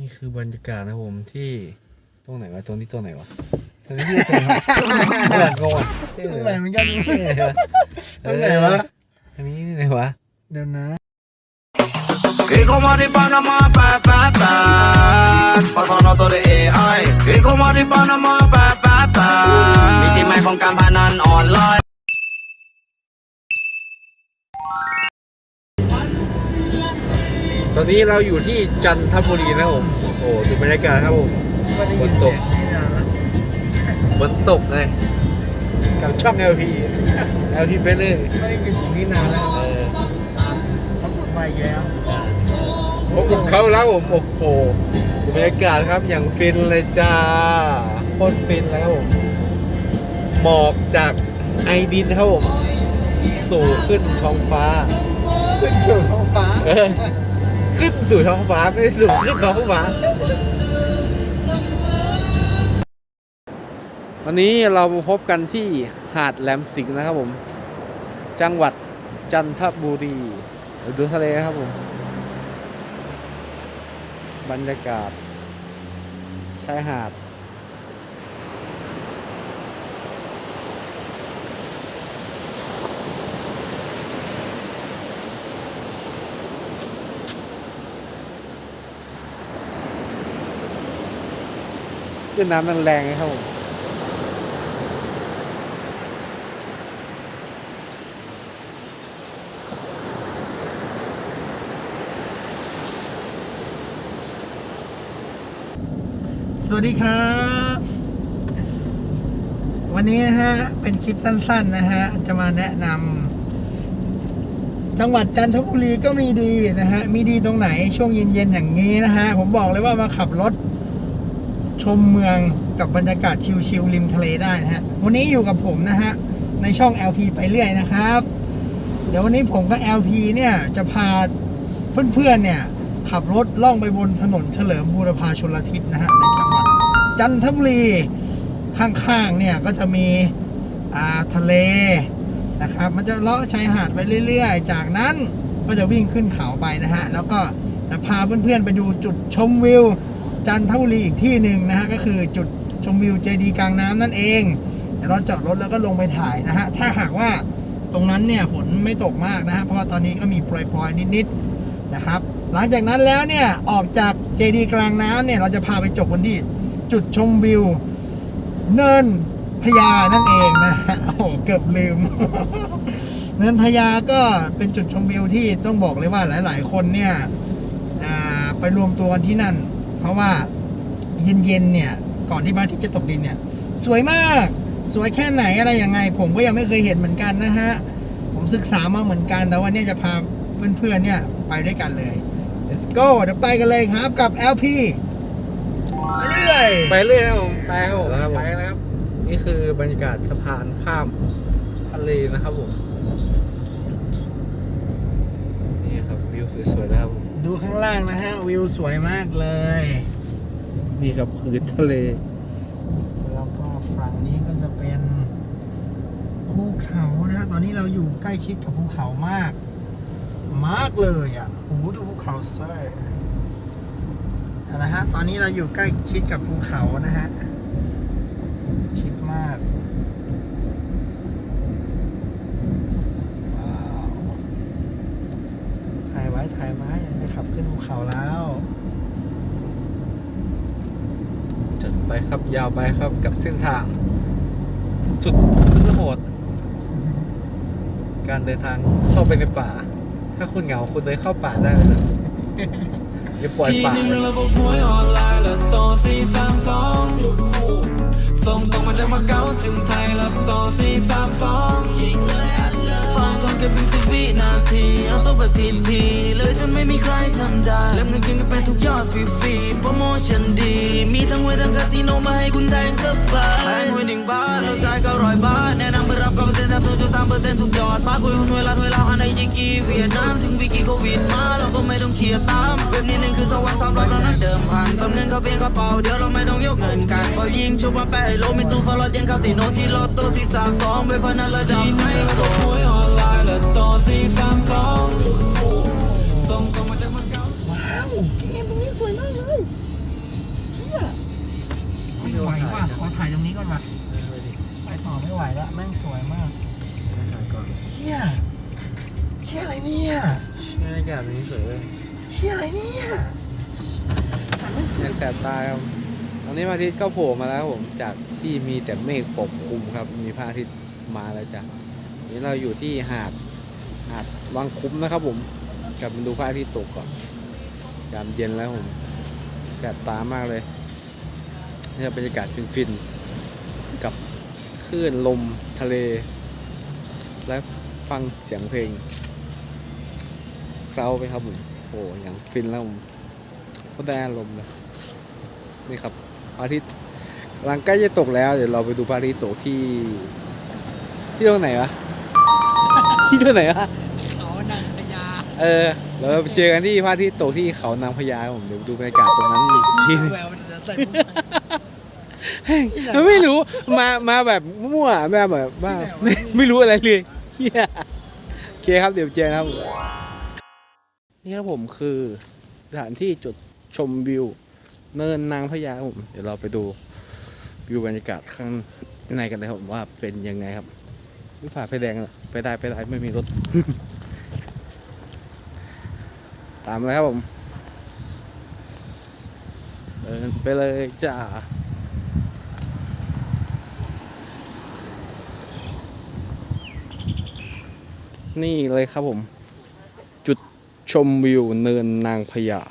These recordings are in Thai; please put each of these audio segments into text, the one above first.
นี่คือบรรยากาศนะครับผมที่ตรงไหนวะตรงนี้ตรงไหนวะตรงนี้ที่ตรงไหนวะเปิดก่อนตรงไหนเหมือนกันเออตรงไหนวะอันนี้ไหนวะเดี๋ยวนะ Que como de Panamá, pa, pa, pa. Pasando todo de AI. Que como de Panamá, pa, pa, pa. มิติใหม่ของการพนันออนไล น์ตอนนี้เราอยู่ที่จันทบุรีนะครับผมโอ้โหดูบรรยากาศครับผม ฝนตก ฝนตกเลยกับช่อง LP LP ไปเลยไม่ได้กินสิ่งนี้นานแล้วเออเขากดไปอีกแล้วพบกับเขาแล้วผมโอ้โหดูบรรยากาศครับอย่างฟินเลยจ้าโคตรฟินแล้วผมหมอกจากไอดินครับผมสู่ขึ้นท้องฟ้า ขึ้นสู่ท้องฟ้า เออ ขึ้นสู่ท้องฟ้าไม่สู่ขึ้นท้องฟ้าวันนี้เราพบกันที่หาดแหลมสิงห์นะครับผม จังหวัดจันทบุรีดูทะเลครับผม บรรยากาศชายหาด ขึ้นน้ำแรงๆไงครับผมสวัสดีครับ วันนี้นะฮะ เป็นคลิปสั้น ๆ นะฮะ จะมาแนะนำจังหวัดจันทบุรีก็มีดีนะฮะ มีดีตรงไหนช่วงเย็น ๆ อย่างนี้นะฮะ ผมบอกเลยว่ามาขับรถ ชมเมืองกับบรรยากาศชิลๆริมทะเลได้นะฮะ วันนี้อยู่กับผมนะฮะ ในช่อง LP ไปเรื่อยนะครับ เดี๋ยววันนี้ผมกับ LP เนี่ย จะพาเพื่อนๆเนี่ย ขับรถล่องไปบนถนนเฉลิมบูรพาชลทิศนะฮะ ในจังหวัดจันทบุรี ข้างๆ เนี่ย ก็จะมีอาทะเลนะครับ มันจะเลาะชายหาดไปเรื่อย ๆ จากนั้นก็จะวิ่งขึ้นเขาไปนะฮะ แล้วก็จะพาเพื่อนๆไปดูจุดชมวิว จันทบุรีอีกที่หนึ่งนะฮะก็คือจุดชมวิวเจดีกลางน้ำนั่นเองเดี๋ยวเราจอดรถแล้วก็ลงไปถ่ายนะฮะถ้าหากว่าตรงนั้นเนี่ยฝนไม่ตกมากนะฮะเพราะว่าตอนนี้ก็มีโปรยๆนิดๆนะครับ หลังจากนั้นแล้วเนี่ยออกจากเจดีกลางน้ำเนี่ยเราจะพาไปจบกันที่จุดชมวิว เนินพญานั่นเองนะฮะโอ้เกือบลืม เนินพญาก็เป็นจุดชมวิวที่ต้องบอกเลยว่าหลาย ๆ คนเนี่ยไปรวมตัวกันที่นั่น เพราะว่าเย็นๆเนี่ย ก่อนที่พระอาทิตย์จะตกดินเนี่ย สวยมาก สวยแค่ไหนอะไรยังไง ผมก็ยังไม่เคยเห็นเหมือนกันนะฮะ ผมศึกษามาเหมือนกัน แต่วันนี้จะพาเพื่อนๆเนี่ยไปด้วยกันเลย let's go เดี๋ยวไปกันเลยครับกับ LP ไปเรื่อยไปเรื่อยนะครับผมไปครับผมครับผมไปนะครับ นี่คือบรรยากาศสะพานข้ามทะเลนะครับผมนี่ครับวิวสวยๆนะครับผม ดูข้างล่างนะฮะ วิวสวยมากเลย นี่ครับคือทะเล แล้วก็ฝั่งนี้ก็จะเป็นภูเขานะฮะ ตอนนี้เราอยู่ใกล้ชิดกับภูเขามาก มากเลยอะโอ้โหดูภูเขาเซ่เอานะฮะ ตอนนี้เราอยู่ใกล้ชิดกับภูเขานะฮะ ชิดมากว้าว ถ่ายไว้ถ่ายไว้จะขับขึ้นภูเขาแล้วจัดไปครับยาวไปครับกับเส้นทางสุดโหด การเดินทางเข้าไปในป่า ถ้าคุณเหงาคุณเดินเข้าป่าได้เลยนะอย่าปล่อยทีป่าหนึ่งเลยระบบหวยออนไลน์แล้วต่อสี่สามสองหยุดคู่ส่งตรงมาจากมาเก๊าถึงไทยแล้วต่อสี่สามสองยิงเลยอัดเลยฟังทองแค่เพียงสิบวินาทีเอาตัวแบบทีทีเลยจนไม่มีใครทำได้เริ่มเงินเกินกันไปทุกยอดฟรีๆโปรโมชั่นดี มีทั้งหวยทั้งคาสิโนมาให้คุณแทงสบายแทงหวยหนึ่งบาทเราจ่ายเก้าร้อยบาท แนะนำไปรับกับเปอร์เซ็นต์แทบศูนย์จุดสามเปอร์เซ็นต์ทุกยอดฝากคุยหุ้นเวลาเวลาหันในยิงกีเวียดนามถึงวิกฤตโควิดมาเราก็ไม่ต้องเครียดตามเว็บนี้หนึ่งคือสวรรค์สามร้อยเรานั้นเดิมพันต้นเงินเข้าเพียงกระเป๋าเดี๋ยวเราไม่ต้องยกเงินกันพอยิงชุบมาแปะให้โลมีตู้ฟอลล์ยังคาสิโนที่ลอตโต้สี่สามสองเว็บพนันเราจะไม่โดนหวยออนไลน์แล้วต่อสี่สามสอง ไม่ไหวว่ะขอถ่ายตรงนี้ก่อนว่ะไปต่อไม่ไหวแล้วแม่งสวยมากก่อนเชี่ยเชี่ยอะไรเนี่ยบรรยากาศนี้สวยเลยเชี่ยอะไรเนี่ยยังแสบตาครับตอนนี้พระอาทิตย์ก็โผล่มาแล้วครับผมจากที่มีแต่เมฆปกคลุมครับ มีพระอาทิตย์มาแล้วจ้ะวันนี้เราอยู่ที่หาดหาดวังคุ้มนะครับ ผมกลับมาดูพระอาทิตย์ตกก่อนยามเย็นแล้วผมแสบตามากเลย นี่บรรยากาศฟินๆ กับคลื่นลมทะเล และฟังเสียงเพลงเคล้าไปครับผมโอ้อย่างฟินแล้วผมก็ได้อารมณ์เลยนี่ครับพระอาทิตย์กำลังใกล้จะตกแล้ว เดี๋ยวเราไปดูพระอาทิตย์ตกที่ ที่ตรงไหนวะที่ตรงไหนวะเขานางพญาเออเราไปเจอกันที่พระอาทิตย์ตกที่เขานางพญาครับผมเดี๋ยวดูบรรยากาศตรงนั้นอีกทีนึง แววมันจะใส่มัน ไม่รู้มามาแบบมั่วมาแบบว่าไม่ไม่รู้อะไรเลยเฮียโอเคครับเดี๋ยวเจอกันครับนี่ครับผมคือสถานที่จุดชมวิว เนินนางพญาผม เดี๋ยวเราไปดูวิวบรรยากาศข้างในกันเลยครับผมว่าเป็นยังไงครับไม่ผ่าไฟแดงไปได้ไปได้ไม่มีรถ ตามเลยครับผมเดินไปเลยจ้า นี่เลยครับผม จุดชมวิวเนินนางพญา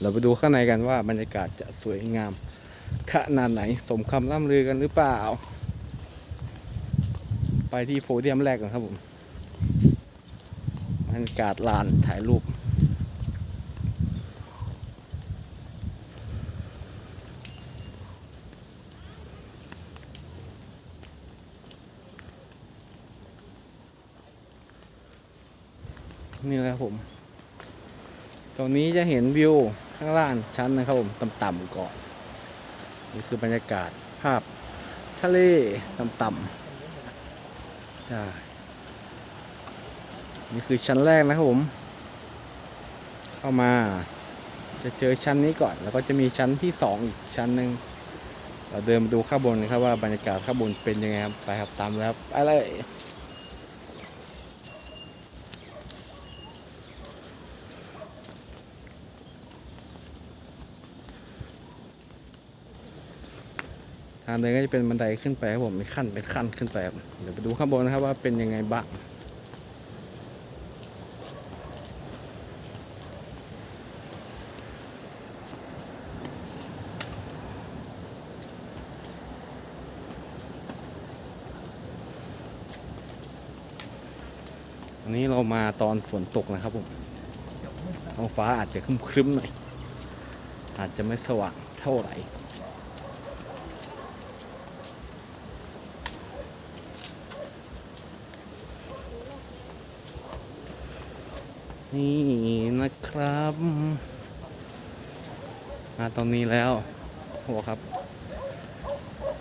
เราไปดูข้างในกันว่าบรรยากาศจะสวยงามขนาดไหนสมคำล่ำลือกันหรือเปล่า ไปที่โพเดียมแรกก่อนครับผมบรรยากาศลานถ่ายรูป นี่แหละครับผม ตรงนี้จะเห็นวิวข้างล่างชั้นนะครับผมต่ำๆก่อนนี่คือบรรยากาศภาพทะเลต่ำๆใช่นี่คือชั้นแรกนะครับผม เข้ามาจะเจอชั้นนี้ก่อน แล้วก็จะมีชั้นที่สองอีกชั้นหนึ่งเราเดินมาดูข้างบนนะครับว่าบรรยากาศข้างบนเป็นยังไงครับไปครับตามแล้วไปเลยางเดินก็จะเป็นบันไดขึ้นไปครับผมมีขั้นเป็นขั้นขึ้นไปครับเดี๋ยวไปดูข้างบนนะครับว่าเป็นยังไงบ้างอันนี้เรามาตอนฝนตกนะครับผมท้องฟ้าอาจจะครึ้มๆหน่อยอาจจะไม่สว่างเท่าไหร่ นี่นะครับ มาตรงนี้แล้วโหครับ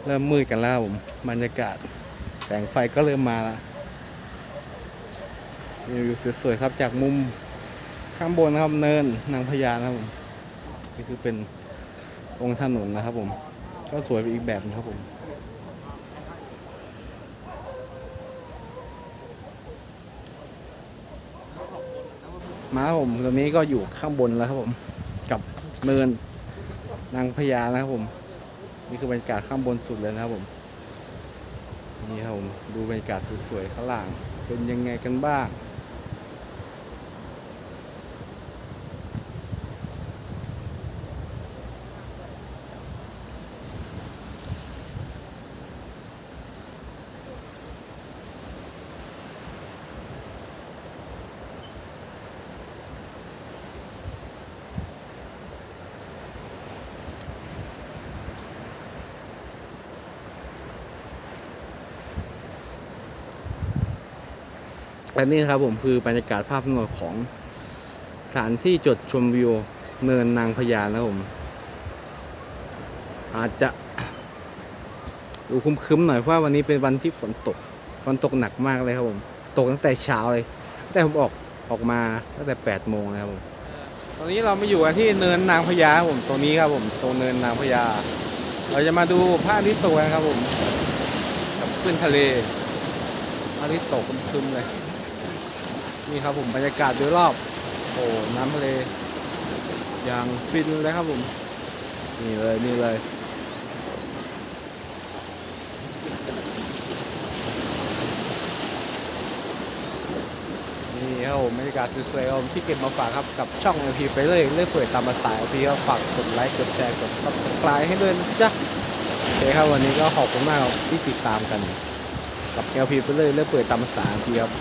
เริ่มมืดกันแล้วผมบรรยากาศแสงไฟก็เริ่มมาแล้ววิวสวยๆครับจากมุมข้างบนนะครับเนินนางพญานะครับผมนี่คือเป็นองค์ถนนนะครับผม ก็สวยไปอีกแบบนึงครับผม มาครับผมตอนนี้ก็อยู่ข้างบนแล้วครับผม กับเนินนางพญานะครับผม นี่คือบรรยากาศข้างบนสุดเลยนะครับผม นี่ครับผม ดูบรรยากาศสวยๆข้างล่าง เป็นยังไงกันบ้าง และนี่ครับผมคือบรรยากาศภาพรวมของสถานที่จดชมวิวเนินนางพญานะครับผม อาจจะดูครึ้มๆหน่อยเพราะวันนี้เป็นวันที่ฝนตกฝนตกหนักมากเลยครับผม ตกตั้งแต่เช้าเลยตั้งแต่ผมออกออกมาตั้งแต่8โมงนะครับผมตอนนี้เรามาอยู่กันที่เนินนางพญาครับผมตรงนี้ครับผมตรงเนินนางพญาเราจะมาดูพระอาทิตย์ตกกันครับผมกับขึ้นทะเลพระอาทิตย์ตกคึมๆเลย นี่ครับผมบรรยากาศโดยรอบ โอ้น้ำทะเลอย่างฟินเลยครับผม นี่เลยนี่เลยนี่ครับผมบรรยากาศสวยๆครับผมที่เก็บมาฝากครับกับช่อง LP ไปเลยเรื่อยเปื่อยตามภาษา LP ก็ฝากกดไลค์กดแชร์กด subscribe ให้ด้วยนะจ๊ะโอเคครับวันนี้ก็ขอบคุณมากครับที่ติดตามกัน กับ LP ไปเลยเรื่อยเปื่อยตามภาษา LP ครับ